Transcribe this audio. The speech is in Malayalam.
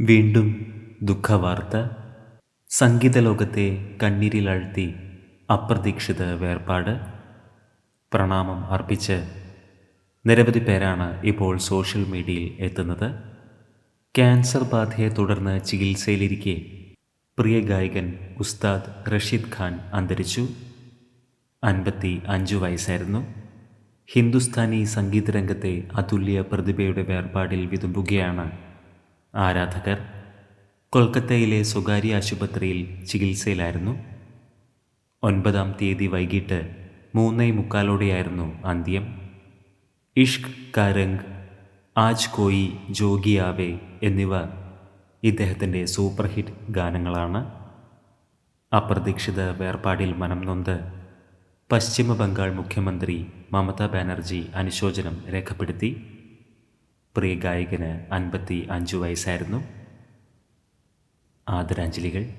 വീണ്ടും ദുഃഖവാർത്ത. സംഗീതലോകത്തെ കണ്ണീരിലഴ്ത്തി അപ്രതീക്ഷിത വേർപാട്. പ്രണാമം അർപ്പിച്ച് നിരവധി പേരാണ് ഇപ്പോൾ സോഷ്യൽ മീഡിയയിൽ എത്തുന്നത്. ക്യാൻസർ ബാധയെ തുടർന്ന് ചികിത്സയിലിരിക്കെ പ്രിയ ഗായകൻ ഉസ്താദ് റഷീദ് ഖാൻ അന്തരിച്ചു. അൻപത്തി അഞ്ചു വയസ്സായിരുന്നു. ഹിന്ദുസ്ഥാനി സംഗീതരംഗത്തെ അതുല്യ പ്രതിഭയുടെ വേർപാടിൽ വിതുമ്പുകയാണ് ആരാധകർ കൊൽക്കത്തയിലെ സ്വകാര്യ ആശുപത്രിയിൽ ചികിത്സയിലായിരുന്നു. ഒൻപതാം തീയതി വൈകിട്ട് മൂന്നേ മുക്കാലോടെയായിരുന്നു അന്ത്യം. ഇഷ്ക് കാരംഗ് ആജ് കോയി ജോഗിയാവേ എന്നിവ ഇദ്ദേഹത്തിന്റെ സൂപ്പർ ഹിറ്റ് ഗാനങ്ങളാണ്. അപ്രതീക്ഷിത വേർപാടിൽ മനം നൊന്ത് പശ്ചിമ ബംഗാൾ മുഖ്യമന്ത്രി മമതാ ബാനർജി അനുശോചനം രേഖപ്പെടുത്തി. പ്രിയ ഗായകന് അൻപത്തി അഞ്ച് വയസ്സായിരുന്നു. ആദരാഞ്ജലികൾ.